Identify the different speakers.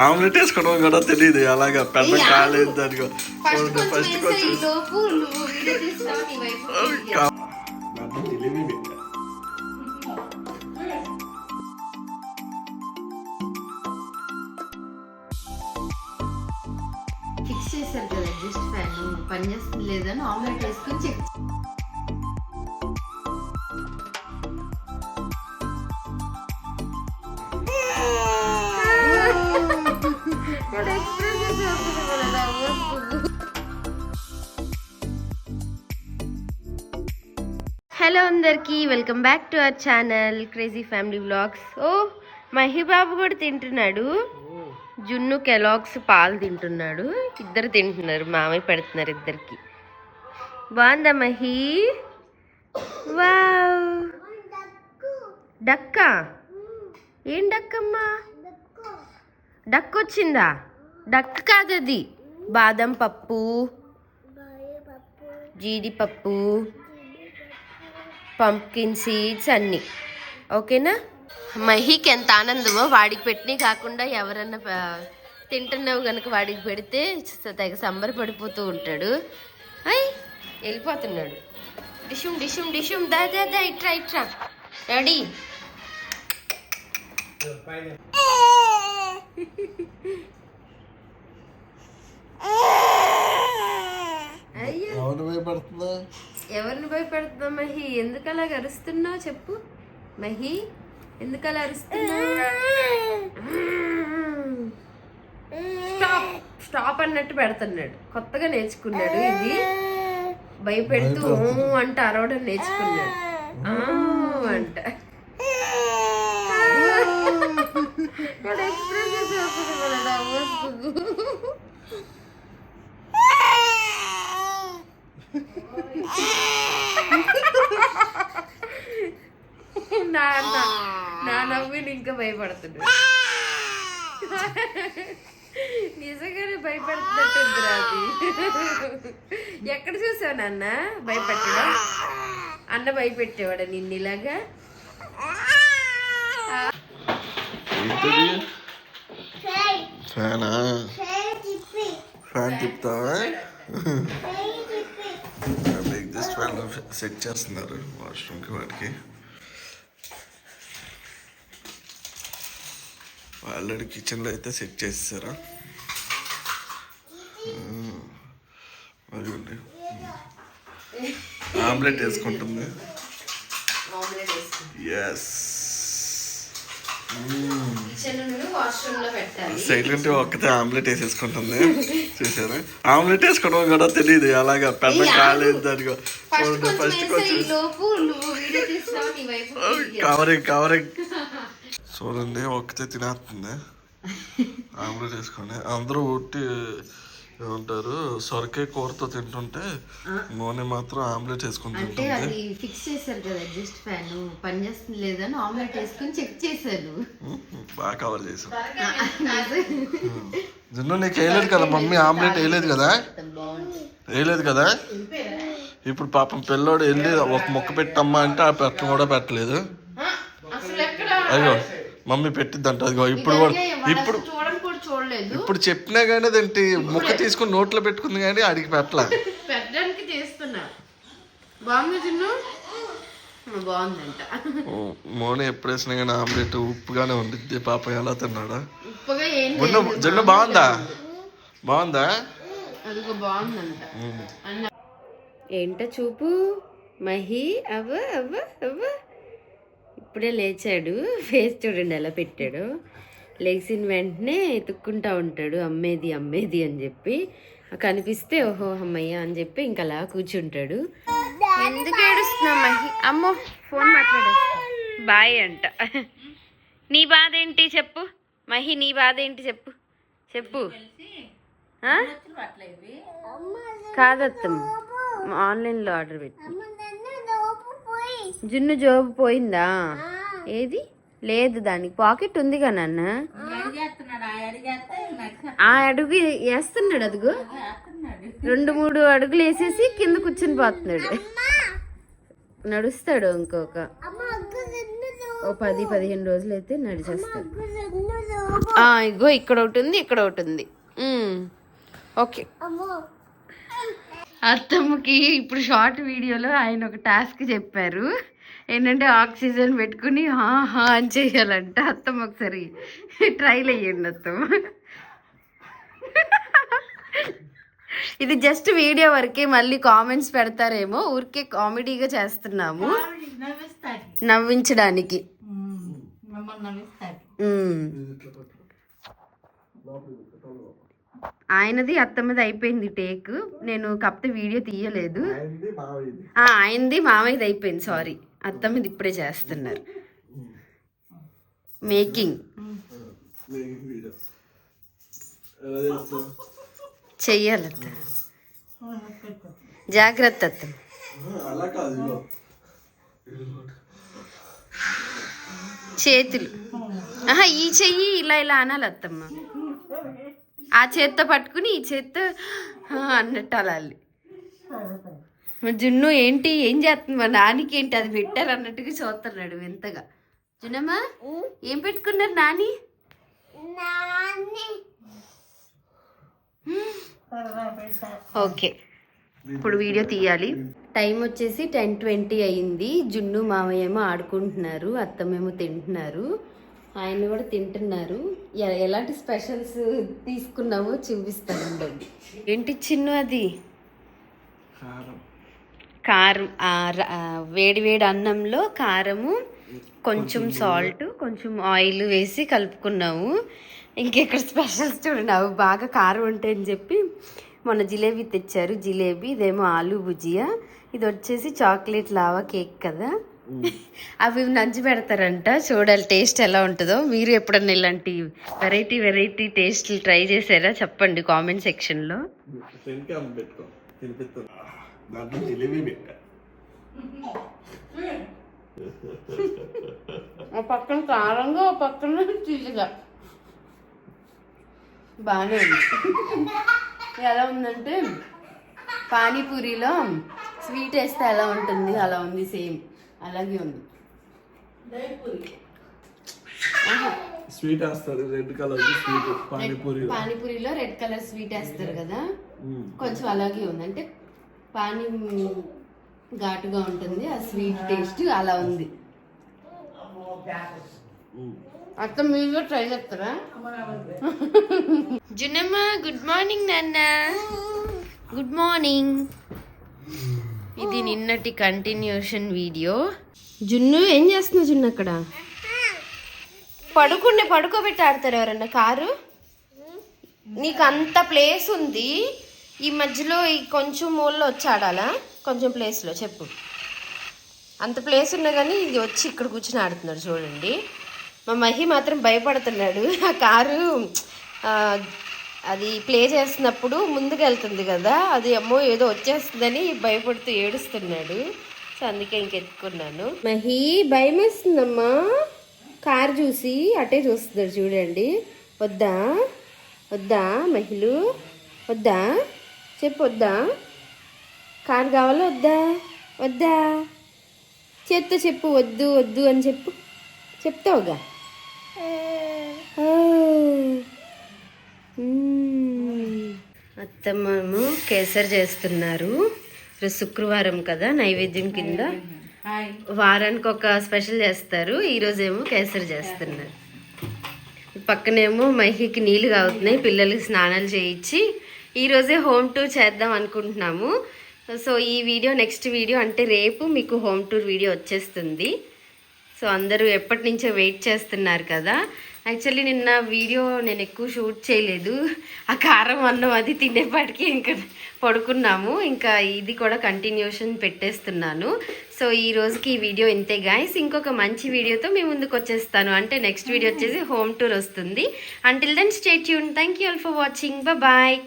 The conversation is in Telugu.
Speaker 1: ఆమ్లెట్ వేసుకోవడం కూడా తెలియదు అలాగా పెద్ద కాలేదు దానికి
Speaker 2: ఫస్ట్. ఫిక్స్ చేశారు కదా అడ్జస్ట్ ఫ్యాన్ పని చేస్తుంది లేదని ఆమ్లెట్ వేసుకుని చెక్ హలో అందరికీ. Welcome back to our channel crazy family vlogs ఓ మహిబాబు కూడా తింటున్నాడు. జున్ను కెలాగ్స్ పాలు తింటున్నాడు. ఇద్దరు తింటున్నారు. మామయ్య పెడుతున్నారు ఇద్దరికి. బాగుందా మహి? వావ్. డక్కా. ఏం డక్కమ్మా? డక్ వచ్చిందా డక్ కాదు అది బాదం పప్పు జీడిపప్పు పంప్కిన్ సీడ్స్ అన్నీ. ఓకేనా? మహికి ఎంత ఆనందమో వాడికి పెట్టినవి కాకుండా ఎవరన్నా తింటున్నావు కనుక వాడికి పెడితే తెగ సంబరపడిపోతూ ఉంటాడు. అయ్ వెళ్ళిపోతున్నాడు. డిషుమ్ డిషుమ్ డిషుమ్. దా దా దా ఇట్రా ఇట్రా. రెడీ.
Speaker 1: భయపడుతుందా?
Speaker 2: ఎవరిని భయపెడుతున్నావు మహి? ఎందుకు అలా అరుస్తున్నావు చెప్పు. మహి ఎందుకు అలా అరుస్తున్నావు? స్టాప్ స్టాప్ అన్నట్టు పెడుతున్నాడు. కొత్తగా నేర్చుకున్నాడు ఇది. భయపెడుతూ అంట అరవడం నేర్చుకున్నాడు. ఆ అంట. వాడు ఎక్స్ప్రెస్ చేస్తున్నాడు, నాన్న నా నవ్విని ఇంకా భయపడుతున్నాడు నిజంగానే భయపడుతున్నట్టు అది ఎక్కడ చూసావు నాన్న భయపెట్టడం అన్న భయపెట్టేవాడు నిన్ను ఇలాగా
Speaker 1: ఏంటది? ఫ్యానా? ఫ్యాన్ తిప్పుతావా? జస్ట్ వాళ్ళు సెట్ చేస్తున్నారు వాష్రూమ్కి వాడికి ఆల్రెడీ కిచెన్లో అయితే సెట్ చేసేసారు? మరి ఆమ్లెట్ వేసుకుంటుంది. ఎస్ సైలెంట్ ఒక్కతే ఆమ్లెట్ వేసేసుకుంటుంది. చూసారా? ఆమ్లెట్ వేసుకోవడం కూడా తెలియదు అలాగా పెద్ద కాలేదు దానికి
Speaker 2: ఫస్ట్.
Speaker 1: కవరింగ్ కవరింగ్ చూడండి ఒక్కతే తినేస్తుంది. ఆమ్లెట్ వేసుకొని అందరూ ఉట్టి ఏమంటారు? సొరకాయ కూరతో తింటుంటే నూనె మాత్రం ఆమ్లెట్ వేసుకొని
Speaker 2: అంటే
Speaker 1: తింటుంది
Speaker 2: అది ఫిక్స్ చేశారు కదా అడ్జస్ట్ ఫ్యాన్ పని చేస్తుంది లేదని ఆమ్లెట్ వేసుకుని చెక్ చేశాను
Speaker 1: బాగా కవర్ చేసాం జున్ను నీకు వేయలేదు కదా? మమ్మీ ఆమ్లెట్ వేయలేదు కదా? వేయలేదు కదా? ఇప్పుడు పాపం పిల్లోడు వెళ్ళి ఒక ముక్క పెట్టమ్మా అంటే ఆ పెట్ట కూడా పెట్టలేదు.
Speaker 2: అసలు ఎక్కడ?
Speaker 1: అయ్యో మమ్మీ పెట్టిద్దంట. అదిగో ఇప్పుడు కూడా ఇప్పుడు
Speaker 2: చూడలేదు.
Speaker 1: ఇప్పుడు చెప్పినా కానీ అదేంటి? ముక్క తీసుకుని నోట్లో పెట్టుకుంది కానీ అడిగి పెట్టలే.
Speaker 2: పెట్టడానికి చేస్తున్నా. బాగుంది చిన్ను బాగుందంట.
Speaker 1: మోని ఎప్పుడు వేసినా కానీ ఆమ్లెట్ ఉప్పుగానే ఉండిద్ది. పాపం ఎలా తిన్నాడా?
Speaker 2: ఉప్పగా ఏం
Speaker 1: జున్ను జున్ను బాగుందా? బాగుందా?
Speaker 2: అదిగో బాగుందంట.
Speaker 1: ఉమ్.
Speaker 2: అన్న ఏంట చూపు? మహి అవ్వ అవ్వ అవ్వ. ఇప్పుడే లేచాడు. ఫేస్ చూడండి ఎలా పెట్టాడు. లేచిన వెంటనే ఎత్తుక్కుంటా ఉంటాడు. అమ్మేది అమ్మేది అని చెప్పి. కనిపిస్తే ఓహో అమ్మయ్య అని చెప్పి ఇంకా అలా కూర్చుంటాడు. ఎందుకు ఏడుస్తున్నావు మహి? అమ్మో ఫోన్ మాట్లాడేస్తా. బాయ్ అంట. నీ బాధ ఏంటి చెప్పు. మహి నీ బాధ ఏంటి చెప్పు. చెప్పు. ఆ? కాదత్తం ఆన్లైన్లో ఆర్డర్ పెట్టి. జున్ను జోబు పోయిందా? ఏది? లేదు దానికి. పాకెట్ ఉందిగా నాన్న? ఆ అడుగు వేస్తున్నాడు అదిగో. రెండు మూడు అడుగులు వేసేసి కింద కూర్చుని పోతున్నాడు. నడుస్తాడు ఇంకొక. ఓ పది పదిహేను రోజులు అయితే నడిచేస్తాడు. ఆ, ఇగో ఇక్కడ ఒకటి ఉంది ఇక్కడ ఒకటి ఉంది. ఓకే. అత్తమ్మకి ఇప్పుడు షార్ట్ వీడియోలో ఆయన ఒక టాస్క్ చెప్పారు. ఏంటంటే ఆక్సిజన్ పెట్టుకుని హా హా అని చేయాలంట అత్తమ్మ ఒకసారి. ట్రైల్ అయ్యండి అత్తమ్మ. ఇది జస్ట్ వీడియో వరకే మళ్ళీ కామెంట్స్ పెడతారేమో. ఊరికే కామెడీగా చేస్తున్నాము. నవ్వించడానికి. ఆయనది అత్తమ్మది అయిపోయింది టేక్. నేను కప్తే వీడియో తీయలేదు. ఆయనది మామయ్యది అయిపోయింది సారీ అత్తమ్మది ఇప్పుడే చేస్తున్నారు. మేకింగ్ చెయ్యాలి అత్త. జాగ్రత్త అత్తమ్మ
Speaker 1: కాదు ఇదిగో.
Speaker 2: చేతులు. ఆహా ఈ చెయ్యి ఇలా ఇలా అనాలి అత్తమ్మ. ఆ చేత్తో పట్టుకుని ఈ చేత్తో అన్నట్టు అలాలి. జున్ను ఏంటి? ఏం చేస్తుంది? మా నానికి ఏంటి? అది పెట్టారు అన్నట్టుగా చూస్తున్నాడు వింతగా. జున్నమ్మా ఏం పెట్టుకున్నారు నాని? ఓకే. ఇప్పుడు వీడియో తీయాలి. టైం వచ్చేసి టెన్ ట్వంటీ అయింది. జున్ను మామయ్య ఏమో ఆడుకుంటున్నారు. అత్తమేమో తింటున్నారు. ఆయన కూడా తింటున్నారు. ఎలాంటి స్పెషల్స్ తీసుకున్నామో చూపిస్తాను. ఏంటి చిన్ను అది?
Speaker 1: కారం
Speaker 2: వేడి వేడి అన్నంలో కారము కొంచెం సాల్ట్ కొంచెం ఆయిల్ వేసి కలుపుకున్నాము. ఇంకెక్కడ స్పెషల్స్ చూడండి. అవి బాగా కారం ఉంటాయని చెప్పి మొన్న జిలేబీ తెచ్చారు. జిలేబీ ఇదేమో ఆలు భుజియా. ఇది వచ్చేసి చాక్లెట్ లావా కేక్ కదా. అవి నంచి పెడతారంట. చూడాలి టేస్ట్ ఎలా ఉంటుందో. మీరు ఎప్పుడన్నా ఇలాంటి వెరైటీ వెరైటీ టేస్ట్లు ట్రై చేశారా? చెప్పండి కామెంట్ సెక్షన్లో.
Speaker 1: దాంట్లో జిలేబీ పెట్టా.
Speaker 2: ఆ పక్కన కారంగా ఆ పక్కన తీసిగా బాగానే ఉంది. ఎలా ఉందంటే పానీపూరిలో స్వీట్ వేస్తే ఎలా ఉంటుంది అలా ఉంది సేమ్. అలాగే ఉంది.
Speaker 1: స్వీట్ వేస్తారు రెడ్ కలర్ స్వీట్ పానీపూరి
Speaker 2: పానీపూరిలో. రెడ్ కలర్ స్వీట్ వేస్తారు కదా. కొంచెం అలాగే ఉంది. అంటే పానీ ఘాటుగా ఉంటుంది ఆ స్వీట్ టేస్ట్ అలా ఉంది. అత్త మీరు ట్రై చేస్తారా జున్నమ్మ గుడ్ మార్నింగ్ నాన్న. గుడ్ మార్నింగ్ ఇది నిన్నటి కంటిన్యూషన్ వీడియో జున్ను ఏం చేస్తున్నావు జున్ను అక్కడ? పడుకుండే పడుకోబెట్టి ఆడతారు ఎవరన్నా కారు? నీకు అంత ప్లేస్ ఉంది. ఈ మధ్యలో ఈ కొంచెం మూలలో వచ్చి ఆడాలా? కొంచెం ప్లేస్లో చెప్పు. అంత ప్లేస్ ఉన్నా కానీ ఇది వచ్చి ఇక్కడ కూర్చుని ఆడుతున్నాడు చూడండి. మా మహి మాత్రం భయపడుతున్నాడు. ఆ కారు అది ప్లే చేస్తున్నప్పుడు ముందుకు వెళ్తుంది కదా. అది అమ్మో ఏదో వచ్చేస్తుందని భయపడుతూ ఏడుస్తున్నాడు. సో అందుకే ఇంకెత్తుకున్నాను మహి భయం వేస్తుందమ్మా. కారు చూసి అటే చూస్తున్నాడు చూడండి. వద్దా? వద్దా మహిళలు వద్దా? చెప్పు వద్దా కారు కావాలా? వద్దా? వద్దా? చేత్తో చెప్పు వద్దు వద్దు అని చెప్పు. చెప్తావుగా? ఆ. మ్మ్. అత్తమ్మేమో కేసరి చేస్తున్నారు. ఈరోజు శుక్రవారం కదా నైవేద్యం కింద. వారానికి ఒక స్పెషల్ చేస్తారు. ఈరోజు ఏమో కేసరి చేస్తున్నారు. పక్కనేమో మహికి నీళ్ళు కావుతున్నాయి పిల్లలకి స్నానాలు చేయించి ఈరోజే హోమ్ టూర్ చేద్దాం అనుకుంటున్నాము. సో ఈ వీడియో నెక్స్ట్ వీడియో అంటే రేపు మీకు హోమ్ టూర్ వీడియో వచ్చేస్తుంది. సో అందరూ ఎప్పటి నుంచో వెయిట్ చేస్తున్నారు కదా. యాక్చువల్లీ నిన్న వీడియో నేను ఎక్కువ షూట్ చేయలేదు. ఆ కారం అన్నం అది తినేపాటికి ఇంకా పడుకున్నాము. ఇంకా ఇది కూడా కంటిన్యూషన్ పెట్టేస్తున్నాను. సో ఈ రోజుకి ఈ వీడియో ఇంతే గాయస్ ఇంకొక మంచి వీడియోతో మీ ముందుకు వచ్చేస్తాను. అంటే నెక్స్ట్ వీడియో వచ్చేసి హోమ్ టూర్ వస్తుంది. Until then stay Yoon thank you all for watching bye